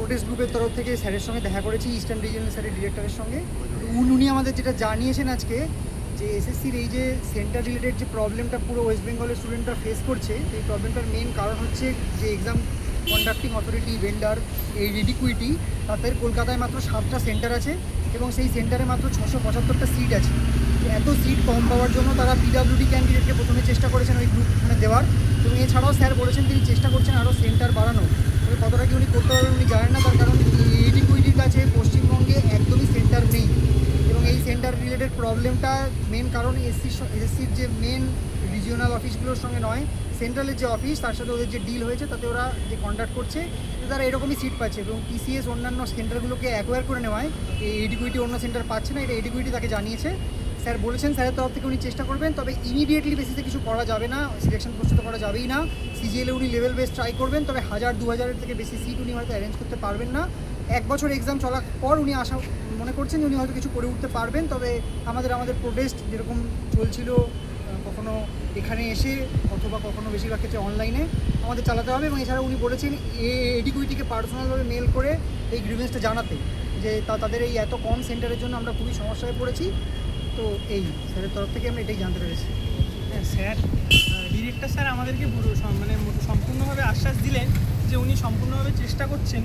Protest গ্রুপের তরফ থেকে স্যারের সঙ্গে দেখা করেছি ইস্টার্ন রিজিয়নাল স্যারের ডিরেক্টরের সঙ্গে। উন- উনি আমাদের যেটা জানিয়েছেন আজকে, যে এসএসসির এই যে সেন্টার রিলেটেড যে প্রবলেমটা পুরো ওয়েস্ট বেঙ্গলের স্টুডেন্টরা ফেস করছে এই প্রবলেমটার মেন কারণ হচ্ছে যে এক্সাম কন্ডাক্টিং অথরিটি ভেন্ডার এই রিডিকুইটি, তাদের কলকাতায় মাত্র সাতটা সেন্টার আছে এবং সেই সেন্টারে মাত্র ছশো পঁচাত্তরটা সিট আছে। এত সিট কম পাওয়ার জন্য তারা পিডাব্লিউডি ক্যান্ডিডেটকে প্রথমে চেষ্টা করেছেন ওই গ্রুপ মানে দেওয়ার। এবং এছাড়াও স্যার বলেছেন তিনি চেষ্টা করছেন আরও সেন্টার বাড়ানো তবে কতটা কি উনি করতে পারবেন উনি জানেন না, তার কারণ রিডিকুইটির কাছে পশ্চিমবঙ্গে একদমই সেন্টার নেই। এবং এই সেন্টার রিলেটেড প্রবলেমটা মেন কারণ এসসি এসসির যে মেন রিজিওনাল অফিসগুলোর সঙ্গে নয় সেন্ট্রালের যে অফিস তার সাথে ওদের যে ডিল হয়েছে, তাতে ওরা যে কন্ট্যাক্ট করছে তারা এরকমই সিট পাচ্ছে। এবং টিসিএস অন্যান্য সেন্টারগুলোকে অ্যাকোয়ার করে নেওয়ায়, এই এডিকুইটি অন্য সেন্টার পাচ্ছে না, এটা এডিকুইটি তাকে জানিয়েছে। স্যার বলেছেন স্যারের তরফ থেকে উনি চেষ্টা করবেন, তবে ইমিডিয়েটলি বেসিসে কিছু করা যাবে না সিলেকশন প্রস্তুত করা যাবেই না। সিজিএলে উনি লেভেল বেস ট্রাই করবেন, তবে হাজার দু হাজারের থেকে বেশি সিট উনি হয়তো অ্যারেঞ্জ করতে পারবেন না। এক বছর এক্সাম চলার পর উনি আশা, মনে করছেন উনি হয়তো কিছু করে উঠতে পারবেন, তবে আমাদের আমাদের প্রোটেস্ট যেরকম চলছিল কখনো এখানে এসে অথবা কখনো বেশিরভাগ ক্ষেত্রে অনলাইনে আমাদের চালাতে হবে, এবং এছাড়া উনি বলেছেন এডিকুইটিকে পার্সোনালভাবে মেল করে এই গ্রিভেন্সটা জানাতে, যে তাদের এই এত কম সেন্টারের জন্য আমরা খুবই সমস্যায় পড়েছি। তো এই স্যারের তরফ থেকে আমরা এটাই জানতে পেরেছি। হ্যাঁ, স্যার ডিরেক্টর স্যার আমাদেরকে পুরো মানে সম্পূর্ণভাবে আশ্বাস দিলেন যে উনি সম্পূর্ণভাবে চেষ্টা করছেন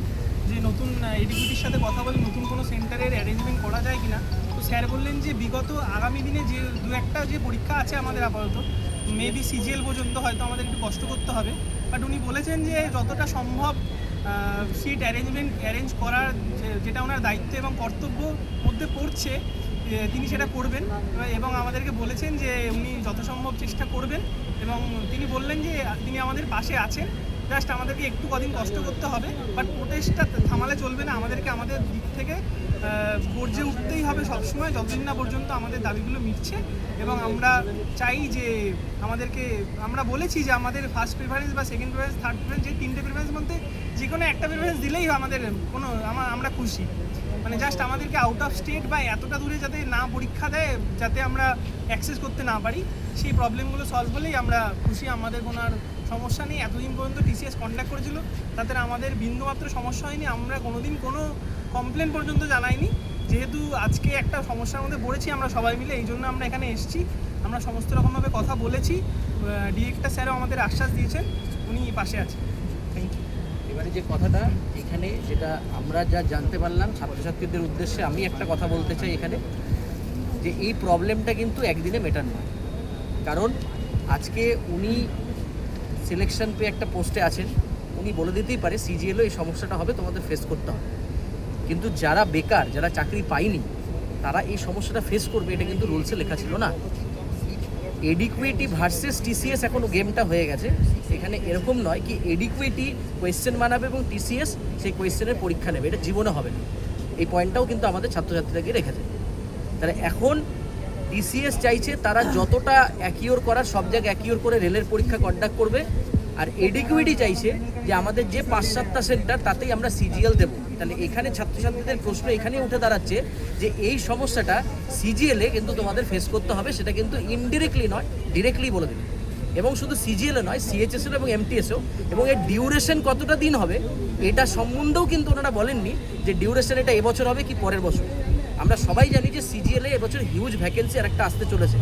যে নতুন এডিকিউটির সাথে কথা বলে নতুন কোনো সেন্টারের অ্যারেঞ্জমেন্ট করা যায় কিনা। তো স্যার বললেন যে বিগত আগামী দিনে যে দু একটা যে পরীক্ষা আছে আমাদের আপাতত মেবি সিজিএল পর্যন্ত হয়তো আমাদের একটু কষ্ট করতে হবে। বাট উনি বলেছেন যে যতটা সম্ভব সিট অ্যারেঞ্জমেন্ট অ্যারেঞ্জ করার যেটা ওনার দায়িত্ব এবং কর্তব্য মধ্যে পড়ছে তিনি সেটা করবেন। এবং আমাদেরকে বলেছেন যে উনি যত সম্ভব চেষ্টা করবেন। এবং তিনি বললেন যে তিনি আমাদের পাশে আছেন। জাস্ট আমাদেরকে একটু কদিন কষ্ট করতে হবে। বাট প্রোটেস্টটা থামালে চলবে না। আমাদেরকে আমাদের দিক থেকে গর্জে উঠতেই হবে সবসময়। যতদিন না পর্যন্ত আমাদের দাবিগুলো মিটছে। এবং আমরা চাই যে আমাদেরকে, আমরা বলেছি যে আমাদের ফার্স্ট প্রিফারেন্স বা সেকেন্ড প্রিফারেন্স থার্ড প্রিফারেন্স যে তিনটে প্রিফারেন্স মধ্যে যে কোনো একটা প্রিফারেন্স দিলেই আমাদের কোনো, আমা- আমরা খুশি। মানে জাস্ট আমাদেরকে আউট অফ স্টেট বা এতটা দূরে যাতে না পরীক্ষা দেয়, যাতে আমরা অ্যাক্সেস করতে না পারি, সেই প্রবলেমগুলো সলভ হলেই আমরা খুশি। আমাদের কোনো আর সমস্যা নেই। এতদিন পর্যন্ত টিসিএস কন্ট্যাক্ট করেছিল। তাতে আমাদের বিন্দুমাত্র সমস্যা হয়নি। আমরা কোনোদিন কোনো কমপ্লেন পর্যন্ত জানাইনি। যেহেতু আজকে একটা সমস্যার মধ্যে পড়েছি আমরা সবাই মিলে, এই জন্য আমরা এখানে এসেছি। আমরা সমস্ত রকমভাবে কথা বলেছি। ডিরেক্টর স্যারও আমাদের আশ্বাস দিয়েছেন। উনি পাশে আছেন। থ্যাংক ইউ এবারে যে কথাটা, এখানে যেটা আমরা যা জানতে পারলাম ছাত্রছাত্রীদের উদ্দেশ্যে, আমি একটা কথা বলতে চাই এখানে, যে এই প্রবলেমটা কিন্তু একদিনে মেটান নয় কারণ আজকে উনি সিলেকশন পেয়ে একটা পোস্টে আছেন, উনি বলে দিতেই পারে সিজিএলও এই সমস্যাটা হবে, তোমাদের ফেস করতে হবে। কিন্তু যারা বেকার, যারা চাকরি পায়নি, তারা এই সমস্যাটা ফেস করবে, এটা কিন্তু রুলসে লেখা ছিল না। এডিকুইটি ভার্সেস টিসিএস এখনও গেমটা হয়ে গেছে। এখানে এরকম নয় কি এডিকুইটি কোয়েশ্চেন বানাবে এবং টিসিএস সেই কোয়েশ্চেনের পরীক্ষা নেবে। এটা জীবনে হবে না। এই পয়েন্টটাও কিন্তু আমাদের ছাত্রছাত্রীদেরকে রেখেছে। তাহলে এখন টিসিএস চাইছে তারা যতটা অ্যাকিওর করার সব জায়গায় অ্যাকিওর করে রেলের পরীক্ষা কন্ডাক্ট করবে। আর এডিকুইটি চাইছে যে আমাদের যে পাঁচ সাতটা সেন্টার তাতেই আমরা সিজিএল দেবো। তাহলে এখানে ছাত্রছাত্রীদের প্রশ্ন এখানেই উঠে দাঁড়াচ্ছে যে এই সমস্যাটা সিজিএলে কিন্তু তোমাদের ফেস করতে হবে, সেটা কিন্তু ইনডিরেক্টলি নয় ডিরেক্টলি বলে দিবে এবং শুধু সিজিএলও নয় সিএইচএসএল এবং এমটিএসও এবং এর ডিউরেশন কতটা দিন হবে, এটা সম্বন্ধেও কিন্তু ওনারা বলেননি যে ডিউরেশন এটা এবছর হবে কি পরের বছর। আমরা সবাই জানি যে সিজিএলে এবছর হিউজ ভ্যাকেন্সি আর একটা আসতে চলেছে।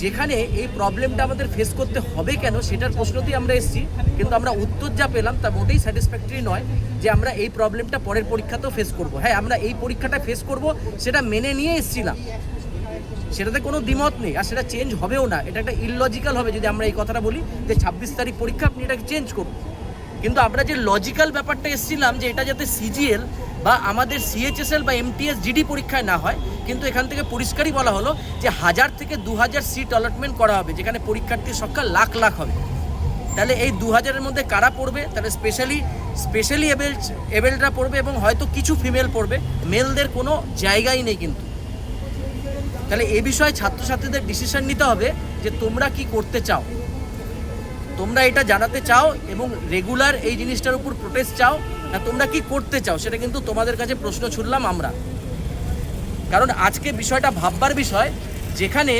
যেখানে এই প্রবলেমটা আমাদের ফেস করতে হবে কেন, সেটার প্রশ্নতেই আমরা এসেছি। কিন্তু আমরা উত্তর যা পেলাম তা মোটেই স্যাটিসফ্যাক্টরি নয় যে আমরা এই প্রবলেমটা পরের পরীক্ষাতেও ফেস করব। হ্যাঁ আমরা এই পরীক্ষাটা ফেস করব, সেটা মেনে নিয়ে এসেছিলাম। সেটাতে কোনো দ্বিমত নেই, আর সেটা চেঞ্জ হবেও না। এটা একটা ইললজিক্যাল হবে যদি আমরা এই কথাটা বলি যে ছাব্বিশ তারিখ পরীক্ষা আপনি এটাকে চেঞ্জ করুন। কিন্তু আমরা যে লজিক্যাল ব্যাপারটা এসেছিলাম যে এটা যাতে সিজিএল বা আমাদের সিএইচএসএল বা এমটিএস জিডি পরীক্ষায় না হয়, কিন্তু এখান থেকে পরিষ্কারই বলা হলো যে হাজার থেকে দু হাজার সিট অ্যালটমেন্ট করা হবে, যেখানে পরীক্ষার্থীর সংখ্যা লাখ লাখ হবে। তাহলে এই দু হাজারের মধ্যে কারা পড়বে? তাহলে স্পেশালি স্পেশালি এবেল এবেলরা পড়বে এবং হয়তো কিছু ফিমেল পড়বে। মেলদের কোনো জায়গাই নেই কিন্তু। তাহলে এ বিষয়ে ছাত্রছাত্রীদের ডিসিশন নিতে হবে যে তোমরা কি করতে চাও। তোমরা এটা জানাতে চাও এবং রেগুলার এই জিনিসটার উপর প্রোটেস্ট চাও। না, তোমরা কি করতে চাও? সেটা কিন্তু তোমাদের কাছে প্রশ্ন ছুড়লাম আমরা। কারণ আজকে বিষয়টা ভাববার বিষয়, যেখানে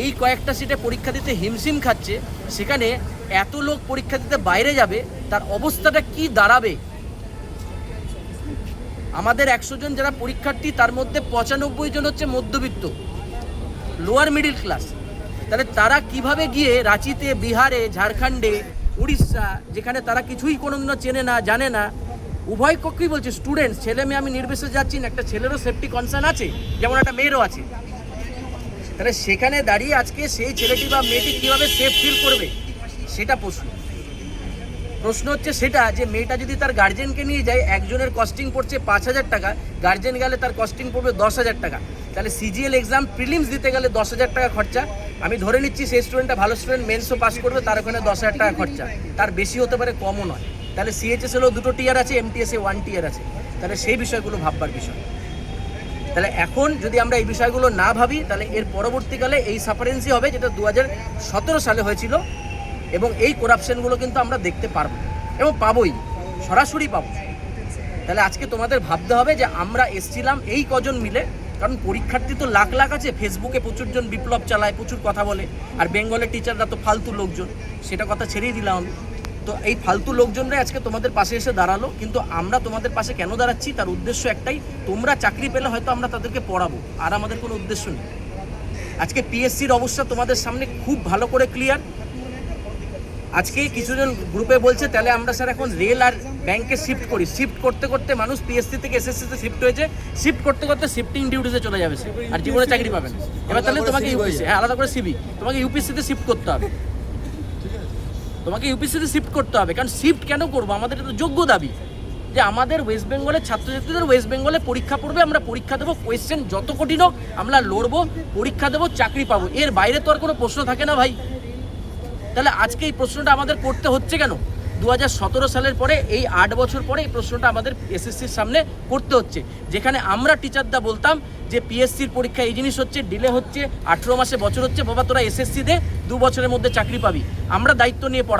এই কয়েকটা সিটে পরীক্ষা দিতে হিমশিম খাচ্ছে, সেখানে এত লোক পরীক্ষা দিতে বাইরে যাবে, তার অবস্থাটা কি দাঁড়াবে? আমাদের একশো জন যারা পরীক্ষার্থী, তার মধ্যে পঁচানব্বই জন হচ্ছে মধ্যবিত্ত লোয়ার মিডিল ক্লাস তাহলে তারা কীভাবে গিয়ে রাঁচিতে, বিহারে, ঝাড়খণ্ডে, উড়িষ্যা, যেখানে তারা কিছুই কোনোদিনও চেনে না, জানে না উভয় পক্ষেই বলছে স্টুডেন্টস ছেলে মেয়ে আমি নির্বিশেষে যাচ্ছি, না, একটা ছেলেরও সেফটি কনসার্ন আছে, যেমন একটা মেয়েরও আছে। তাহলে সেখানে দাঁড়িয়ে আজকে সেই ছেলেটি বা মেয়েটি কীভাবে সেফ ফিল করবে, সেটা প্রশ্ন। প্রশ্ন হচ্ছে সেটা যে, মেয়েটা যদি তার গার্জেনকে নিয়ে যায়, একজনের কস্টিং পড়ছে পাঁচ হাজার টাকা গার্জেন গেলে তার কস্টিং পড়বে দশ হাজার টাকা। তাহলে সিজিএল এক্সাম প্রিলিমস দিতে গেলে দশ হাজার টাকা খরচা। আমি ধরে নিচ্ছি সেই স্টুডেন্টটা ভালো স্টুডেন্ট মেন্সও পাস করবে, তার ওখানে দশ হাজার টাকা খরচা। তার বেশি হতে পারে, কমও নয়। তাহলে সিএইচএস হলেও দুটো টিয়ার আছে এমটিএসে ওয়ান টিয়ার আছে। তাহলে সেই বিষয়গুলো ভাববার বিষয়। তাহলে এখন যদি আমরা এই বিষয়গুলো না ভাবি, তাহলে এর পরবর্তীকালে এই সাফারেন্সি হবে যেটা দু সালে হয়েছিল এবং এই করাপশনগুলো কিন্তু আমরা দেখতে পারব এবং পাবোই, সরাসরি পাবো। তাহলে আজকে তোমাদের ভাবতে হবে যে আমরা এসছিলাম এই কজন মিলে, কারণ পরীক্ষার্থী তো লাখ লাখ আছে, ফেসবুকে প্রচুর জন বিপ্লব চালায়, প্রচুর কথা বলে, আর বেঙ্গলের টিচাররা তো ফালতু লোকজন, সেটা কথা ছেড়েই দিলাম আমি। তো এই ফালতু লোকজনরাই আজকে তোমাদের পাশে এসে দাঁড়াল কিন্তু আমরা তোমাদের পাশে কেন দাঁড়াচ্ছি? তার উদ্দেশ্য একটাই তোমরা চাকরি পেলে হয়তো আমরা তাদেরকে পড়াবো আর আমাদের কোনো উদ্দেশ্য নেই। আজকে পিএসসির অবস্থা তোমাদের সামনে খুব ভালো করে ক্লিয়ার আজকে কিছুজন গ্রুপে বলছে তাহলে আমরা স্যার এখন রেল আর ব্যাংকে শিফট করি। শিফট করতে করতে মানুষ পিএসসি থেকে এসএসসিতে শিফট হয়েছে। শিফট করতে করতে শিফটিং ডিউটিতে চলে যাবে। আর জীবনে চাকরি পাবেন এবার তাহলে তোমাকে ইউপিসি হ্যাঁ আলাদা করে সিবি তোমাকে ইউপিসিতে শিফট করতে হবে। তোমাকে ইউপিসিতে শিফট করতে হবে। কারণ শিফট কেন করব? আমাদের এটা যোগ্য দাবি। যে আমাদের ওয়েস্ট বেঙ্গলের ছাত্রছাত্রীদের ওয়েস্ট বেঙ্গলে পরীক্ষা পড়বে, আমরা পরীক্ষা দেবো কোয়েশ্চেন যত কঠিন হোক, আমরা লড়বো, পরীক্ষা দেবো, চাকরি পাবো। এর বাইরে তো আর কোনো প্রশ্ন থাকে না ভাই। তাহলে আজকে এই প্রশ্নটা আমাদের করতে হচ্ছে কেন? দু হাজার সতেরো সালের পরে, এই আট বছর পরে এই প্রশ্নটা আমাদের এসএসসির সামনে করতে হচ্ছে। যেখানে আমরা টিচারদা বলতাম যে পিএসসির পরীক্ষা এই জিনিস হচ্ছে ডিলে হচ্ছে, আঠেরো মাসে বছর হচ্ছে, বাবা তোরা এসএসসি দে, দু বছরের মধ্যে চাকরি পাবি। আমরা দায়িত্ব নিয়ে পড়া